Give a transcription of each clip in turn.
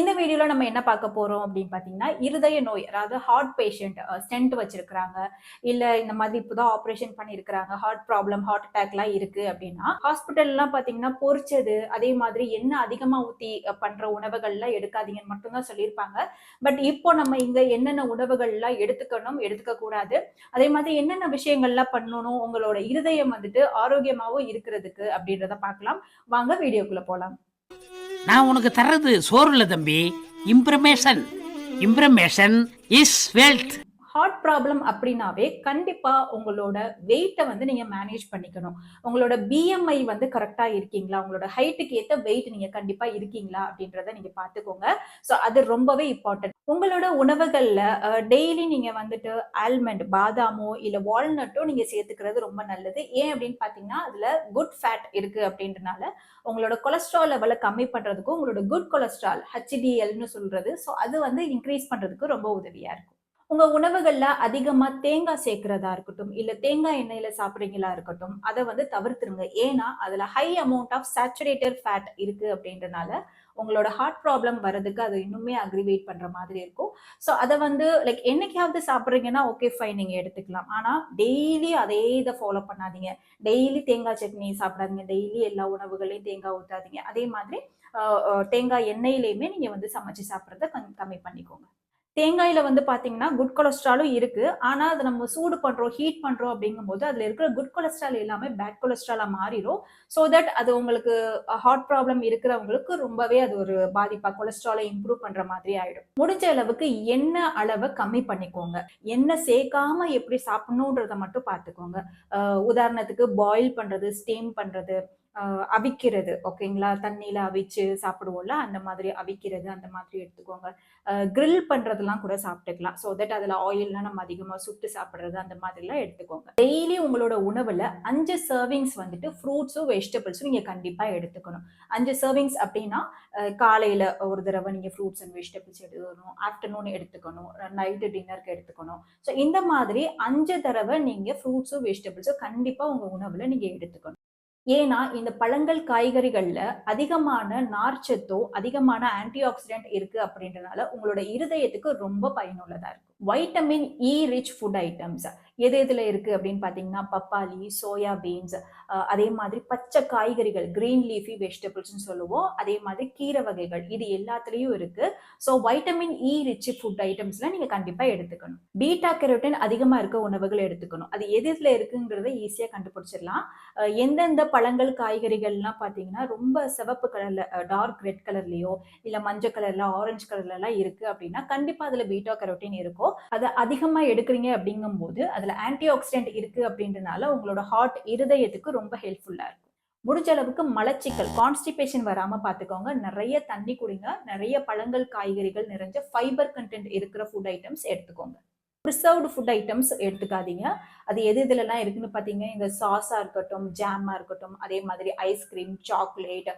இந்த வீடியோல நம்ம என்ன பார்க்க போறோம் அப்படின்னு பாத்தீங்கன்னா இருதய நோய் அதாவது ஹார்ட் பேஷண்ட் ஸ்டென்ட் வச்சிருக்கிறாங்க. இல்ல இந்த மாதிரி இப்போதான் ஆப்ரேஷன் பண்ணிருக்கிறாங்க ஹார்ட் ப்ராப்ளம் ஹார்ட் அட்டாக்லாம் இருக்கு அப்படின்னா ஹாஸ்பிட்டல்லாம் பாத்தீங்கன்னா பொறிச்சது அதே மாதிரி என்ன அதிகமா ஊத்தி பண்ற உணவுகள் உணவுகள்லாம் எடுக்காதீங்கன்னு மட்டும்தான் சொல்லியிருப்பாங்க. பட் இப்போ நம்ம இங்க என்னென்ன உணவுகள்லாம் எடுத்துக்கணும் எடுத்துக்க கூடாது அதே மாதிரி என்னென்ன விஷயங்கள்லாம் பண்ணணும் உங்களோட இருதயம் வந்துட்டு ஆரோக்கியமாவும் இருக்கிறதுக்கு அப்படின்றத பார்க்கலாம். வாங்க வீடியோக்குள்ள போலாம். நான் உனக்கு தர்றது சோறு தம்பி. Inflammation inflammation is wealth heart problem அப்படின்னாவே கண்டிப்பா உங்களோட வெயிட்டை வந்து நீங்க மேனேஜ் பண்ணிக்கணும். உங்களோட பிஎம்ஐ வந்து கரெக்டா இருக்கீங்களா? உங்களோட ஹைட்டுக்கு ஏத்த வெயிட் நீங்க கண்டிப்பா இருக்கீங்களா? அப்படின்றத நீங்க பாத்துக்கோங்க ஸோ அது ரொம்பவே இம்பார்ட்டன்ட் உங்களோட உணவுகளில் டெய்லி நீங்கள் வந்துட்டு ஆல்மண்ட் பாதாமோ இல்லை வால்நட்டோ நீங்கள் சேர்த்துக்கிறது ரொம்ப நல்லது. ஏன் அப்படின்னு பார்த்தீங்கன்னா அதில் குட் ஃபேட் இருக்குது அப்படின்றனால உங்களோட கொலஸ்ட்ரால் லெவலை கம்மி பண்ணுறதுக்கும் உங்களோட குட் கொலஸ்ட்ரால் ஹெச்டிஎல்னு சொல்கிறது ஸோ அது வந்து இன்க்ரீஸ் பண்ணுறதுக்கு ரொம்ப உதவியாக இருக்கும். உங்க உணவுகள்ல அதிகமா தேங்காய் சேர்க்கிறதா இருக்கட்டும் இல்ல தேங்காய் எண்ணெயில சாப்பிடுறீங்களா இருக்கட்டும் அதை வந்து தவிர்த்துருங்க. ஏன்னா அதுல high amount of saturated fat இருக்கு அப்படின்றனால உங்களோட ஹார்ட் ப்ராப்ளம் வர்றதுக்கு அது இன்னுமே அக்ரிவேட் பண்ற மாதிரி இருக்கும். ஸோ அதை வந்து லைக் என்னைக்காவது சாப்பிட்றீங்கன்னா ஓகே ஃபைன் நீங்க எடுத்துக்கலாம். ஆனா டெய்லி அதே இதை ஃபாலோ பண்ணாதீங்க. டெய்லி தேங்காய் சட்னி சாப்பிடாதீங்க. டெய்லி எல்லா உணவுகளையும் தேங்காய் ஊற்றாதீங்க அதே மாதிரி தேங்காய் எண்ணெயிலையுமே நீங்க வந்து சமைச்சு சாப்பிட்றத கம்மி பண்ணிக்கோங்க. தேங்காயில வந்து பாத்தீங்கன்னா குட் கொலஸ்ட்ராலும் இருக்கு. ஆனா அதை நம்ம சூடு பண்றோம் ஹீட் பண்றோம் அப்படிங்கும்போது அதுல இருக்கிற குட் கொலஸ்ட்ரால் எல்லாமே பேட் கொலஸ்ட்ராலா மாறிடும் ஸோ தட் அது உங்களுக்கு ஹார்ட் ப்ராப்ளம் இருக்கிறவங்களுக்கு ரொம்பவே அது ஒரு பாதிப்பா கொலஸ்ட்ராலை இம்ப்ரூவ் பண்ற மாதிரி ஆயிடும். முடிஞ்ச அளவுக்கு என்ன அளவை கம்மி பண்ணிக்கோங்க. என்ன சேர்க்காம எப்படி சாப்பிடணுன்றத மட்டும் பார்த்துக்கோங்க உதாரணத்துக்கு பாயில் பண்றது ஸ்டீம் பண்றது அவிக்கிறது ஓகேங்களா? தண்ணியில அவிச்சு சாப்பிடுவோம்ல அந்த மாதிரி அவிக்கிறது அந்த மாதிரி எடுத்துக்கோங்க. கிரில் பண்றதெல்லாம் கூட சாப்பிட்டுக்கலாம். ஸோ தட் அதுல ஆயில்லாம் நம்ம அதிகமா சுட்டு சாப்பிடுறது அந்த மாதிரிலாம் எடுத்துக்கோங்க. டெய்லி உங்களோட உணவுல அஞ்சு சர்விங்ஸ் வந்துட்டு ஃப்ரூட்ஸும் வெஜிடபிள்ஸும் நீங்க கண்டிப்பா எடுத்துக்கணும். அஞ்சு சர்விங்ஸ் அப்படின்னா காலையில் காலையில ஒரு தடவை நீங்க ஃப்ரூட்ஸ் அண்ட் வெஜிடபிள்ஸ் எடுத்துக்கணும் ஆஃப்டர்நூன் எடுத்துக்கணும் நைட்டு டின்னருக்கு எடுத்துக்கணும். ஸோ இந்த மாதிரி அஞ்சு தடவை நீங்க ஃப்ரூட்ஸும் வெஜிடபிள்ஸும் கண்டிப்பா உங்க உணவுல நீங்க எடுத்துக்கணும். ஏன்னா இந்த பழங்கள் காய்கறிகள்ல அதிகமான நார்ச்சத்தோ அதிகமான ஆன்டி ஆக்சிடென்ட் இருக்கு அப்படின்றனால உங்களோட இருதயத்துக்கு ரொம்ப பயனுள்ளதா இருக்கும். Vitamin E rich food items எது எதுல இருக்கு அப்படின்னு பாத்தீங்கன்னா பப்பாளி சோயா பீன்ஸ் அதே மாதிரி பச்சை காய்கறிகள் கிரீன் லீஃபி வெஜிடபிள்ஸ்னு சொல்லுவோம். அதே மாதிரி கீரை வகைகள் இது எல்லாத்துலயும் இருக்கு. So vitamin E rich food ஐட்டம்ஸ்ல நீங்க கண்டிப்பா எடுத்துக்கணும். பீட்டா கெரோட்டின் அதிகமா இருக்க உணவுகள் எடுத்துக்கணும். அது எது எதுல இருக்குங்கிறத ஈஸியா கண்டுபிடிச்சிடலாம். எந்தெந்த பழங்கள் காய்கறிகள்லாம் பார்த்தீங்கன்னா ரொம்ப சிவப்பு கலர்ல டார்க் ரெட் கலர்லயோ இல்ல மஞ்சள் கலர்ல ஆரஞ்சு கலர்ல எல்லாம் இருக்கு அப்படின்னா கண்டிப்பா அதுல பீட்டா கெரோட்டின் இருக்கும். அதை அதிகமா எடுக்கிறீங்க அப்படிங்கும்போது அதுல ஆன்டி ஆக்சிடென்ட் இருக்கு அப்படின்றனால உங்களோட ஹார்ட் இருதயத்துக்கு ரொம்ப ஹெல்ப்ஃபுல்லா இருக்கும். முடிஞ்ச அளவுக்கு மலச்சிக்கல் கான்ஸ்டிபேஷன் வராம பாத்துக்கோங்க. நிறைய தண்ணி குடிங்க. நிறைய பழங்கள் காய்கறிகள் நிறைஞ்ச ஃபைபர் கண்டென்ட் இருக்கிற ஃபுட் ஐட்டம்ஸ் எடுத்துக்கோங்க. ப்ரிசர்வ்டு ஃபுட் ஐட்டம்ஸ் எடுத்துக்காதீங்க. அது எது இதுலலாம் இருக்குன்னு பார்த்தீங்கன்னா இந்த சாஸாக இருக்கட்டும் ஜாமாக இருக்கட்டும் அதே மாதிரி ஐஸ்கிரீம் சாக்லேட்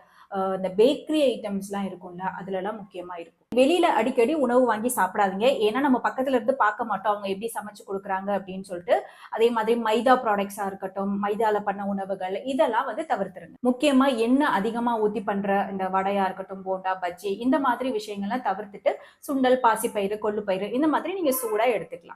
இந்த பேக்கரி ஐட்டம்ஸ்லாம் இருக்கும்ல அதுலலாம் முக்கியமாக இருக்கும். வெளியில அடிக்கடி உணவு வாங்கி சாப்பிடாதீங்க. ஏன்னா நம்ம பக்கத்துல இருந்து பார்க்க மாட்டோம். அவங்க எப்படி சமைச்சு கொடுக்குறாங்க அப்படின்னு சொல்லிட்டு. அதே மாதிரி மைதா ப்ராடக்ட்ஸாக இருக்கட்டும் மைதால பண்ண உணவுகள் இதெல்லாம் வந்து தவிர்த்துருங்க. முக்கியமா எண்ணெய் அதிகமாக ஊற்றி பண்ற இந்த வடையா இருக்கட்டும் போண்டா பஜ்ஜி இந்த மாதிரி விஷயங்கள்லாம் தவிர்த்துட்டு சுண்டல் பாசிப்பயிறு கொள்ளுப்பயிறு இந்த மாதிரி நீங்க சூடாக எடுத்துக்கலாம்.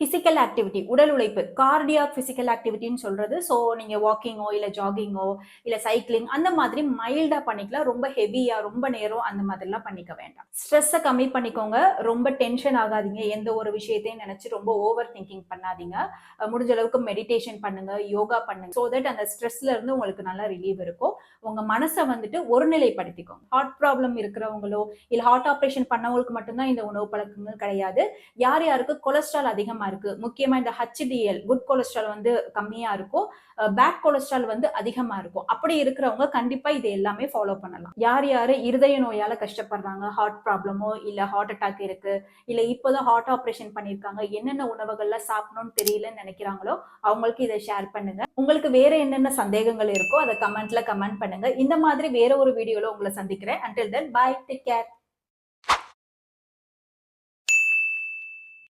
பிசிக்கல் ஆக்டிவிட்டி உடல் உழைப்பு கார்டியாக் பிசிக்கல் ஆக்டிவிட்டின்னு சொல்றது. ஸோ நீங்க வாக்கிங்கோ இல்லை ஜாகிங்கோ இல்லை சைக்கிளிங் அந்த மாதிரி மைல்டா பண்ணிக்கலாம். ரொம்ப ஹெவியா ரொம்ப நேரம் அந்த மாதிரிலாம் பண்ணிக்க வேண்டாம். ஸ்ட்ரெஸ்ஸை கம்மி பண்ணிக்கோங்க. ரொம்ப டென்ஷன் ஆகாதீங்க. எந்த ஒரு விஷயத்தையும் நினைச்சு ரொம்ப ஓவர் திங்கிங் பண்ணாதீங்க முடிஞ்ச அளவுக்கு மெடிடேஷன் பண்ணுங்க யோகா பண்ணுங்க. ஸோ தட் அந்த ஸ்ட்ரெஸ்ல இருந்து உங்களுக்கு நல்லா ரிலீவ் இருக்கும். உங்க மனசை வந்துட்டு ஒருநிலைப்படுத்திக்கோங்க. ஹார்ட் ப்ராப்ளம் இருக்கிறவங்களோ இல்லை ஹார்ட் ஆப்ரேஷன் பண்ணவங்களுக்கு மட்டும்தான் இந்த உணவு பழக்கங்கள் கிடையாது. யார் யாருக்கு கொலஸ்ட்ரால் அதிகமாக இருக்கு. முக்கியமா இந்த ஹச்டிஎல் குட் கொலஸ்ட்ரால் வந்து கம்மியா இருக்கும். பேட் கொலஸ்ட்ரால் வந்து அதிகமா இருக்கும். அப்படி இருக்கிறவங்க கண்டிப்பா இது எல்லாமே ஃபாலோ பண்ணலாம். யார் யாரு இருதய நோயால கஷ்டப்படுறாங்க? ஹார்ட் ப்ராப்ளமோ இல்ல ஹார்ட் அட்டாக் இருக்கு இல்ல இப்போதான் ஹார்ட் ஆப்ரேஷன் பண்ணிருக்காங்க என்னென்ன உணவுகள்லாம் சாப்பிடணும்னு தெரியலன்னு நினைக்கிறாங்களோ அவங்களுக்கு இதை ஷேர் பண்ணுங்க. உங்களுக்கு வேற என்னென்ன சந்தேகங்கள் இருக்கோ அதை கமெண்ட்ல கமெண்ட் பண்ணுங்க. இந்த மாதிரி வேற ஒரு வீடியோல உங்களை சந்திக்கிறேன். Until then bye take care